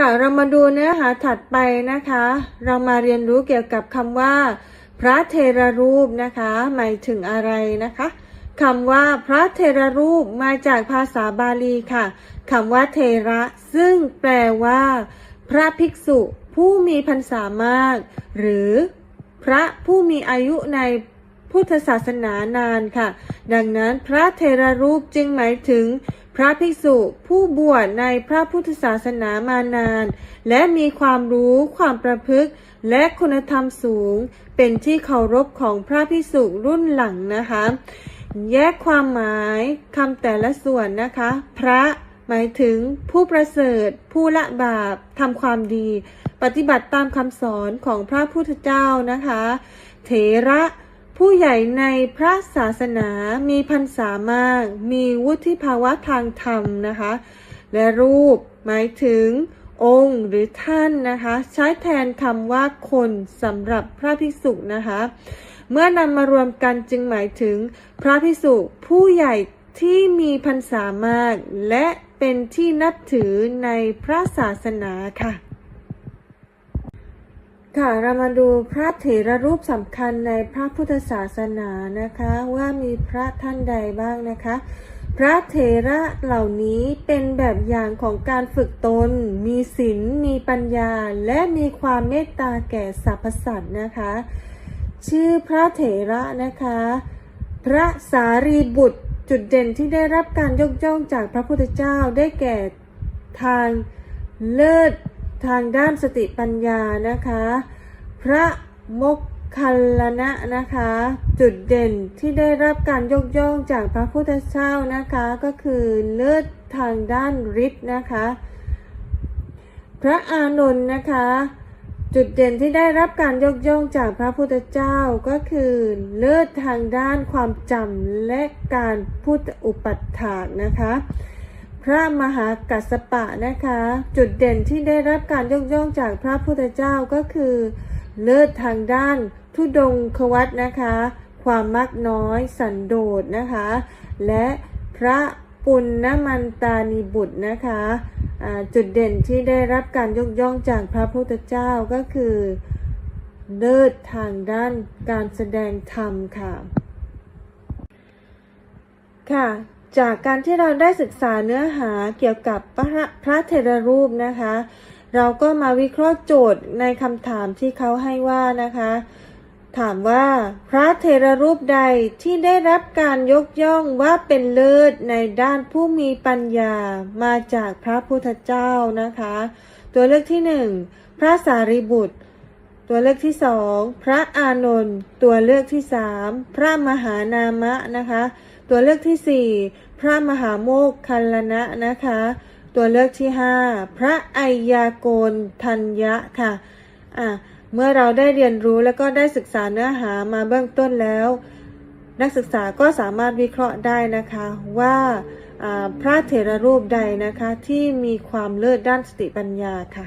ค่ะเรามาดูเนื้อหาถัดไปนะคะ เรามาเรียนรู้เกี่ยวกับคำว่า พระเทรรูปนะคะหมายถึงอะไรนะคะคำว่าพระเทรรูปมาจากภาษาบาลีค่ะคำว่าเทระ ซึ่งแปลว่า พระภิกษุผู้มีพรรษามาก หรือ พระผู้มีอายุในพุทธศาสนานานค่ะ ดังนั้นพระเทรรูปจึงหมายถึง พระภิกษุผู้บวชในพระพุทธศาสนามานาน และมีความรู้ความประพฤติ และคุณธรรมสูง เป็นที่เคารพของพระภิกษุรุ่นหลังนะคะ แยกความหมายคำแต่ละส่วนนะคะ พระหมายถึงผู้ประเสริฐ ผู้ละบาปทำความดี ปฏิบัติตามคำสอนของพระพุทธเจ้านะคะ เถระ ผู้ใหญ่ในพระศาสนามีพรรษามาก มีวุฒิภาวะทางธรรมนะคะ และรูปหมายถึงองค์หรือท่านนะคะ ใช้แทนคำว่าคนสำหรับพระภิกษุนะคะ เมื่อนำมารวมกันจึงหมายถึงพระภิกษุผู้ใหญ่ที่มีพรรษามาก และเป็นที่นับถือในพระศาสนาค่ะ ค่ะเรามาดูพระเถระรูปสำคัญในพระพุทธศาสนานะคะว่ามีพระท่านใดบ้างนะคะ พระเถระเหล่านี้เป็นแบบอย่างของการฝึกตน มีศีลมีปัญญา และมีความเมตตาแก่สรรพสัตว์นะคะ ชื่อพระเถระนะคะ พระสารีบุตรจุดเด่นที่ได้รับการยกย่องจากพระพุทธเจ้าได้แก่ทางเลิศ ทางด้านสติปัญญานะคะ พระมกคัลลนะนะคะ จุดเด่นที่ได้รับการยกย่องจากพระพุทธเจ้านะคะ ก็คือเลิศทางด้านฤทธิ์นะคะ พระอานนท์นะคะ จุดเด่นที่ได้รับการยกย่องจากพระพุทธเจ้าก็คือ เลิศทางด้านความจำและการพูดอุปัฏฐากนะคะ พระมหากัสปะนะคะ จุดเด่นที่ได้รับการยกย่องจากพระพุทธเจ้าก็คือ เลิศทางด้านทุดงควัตนะคะ ความมักน้อยสันโดษนะคะ และพระปุณณมันตานิบุตรนะคะจุดเด่นที่ได้รับการยกย่องจากพระพุทธเจ้าก็คือเลิศทางด้านการแสดงธรรมค่ะ ค่ะ จากการที่เราได้ศึกษาเนื้อหาเกี่ยวกับพระพระเทรรูปนะคะ เราก็มาวิเคราะห์โจทย์ในคำถามที่เขาให้ว่านะคะ ถามว่าพระเทรรูปใดที่ได้รับการยกย่องว่าเป็นเลิศในด้านผู้มีปัญญามาจากพระพุทธเจ้านะคะ ตัวเลือกที่หนึ่งพระสารีบุตร ตัวเลือกที่สองพระอานนท์ตัวเลือกที่สามพระมหานามะนะคะ ตัวเลือกที่สี่พระมหาโมกคัลลนะนะคะ ตัวเลือกที่ห้าพระไอยาโกนทัญญะค่ะอะ เมื่อเราได้เรียนรู้และก็ได้ศึกษาเนื้อหามาเบื้องต้นแล้ว นักศึกษาก็สามารถวิเคราะห์ได้นะคะว่าพระเถรรูปใดนะคะที่มีความเลิศด้านสติปัญญาค่ะ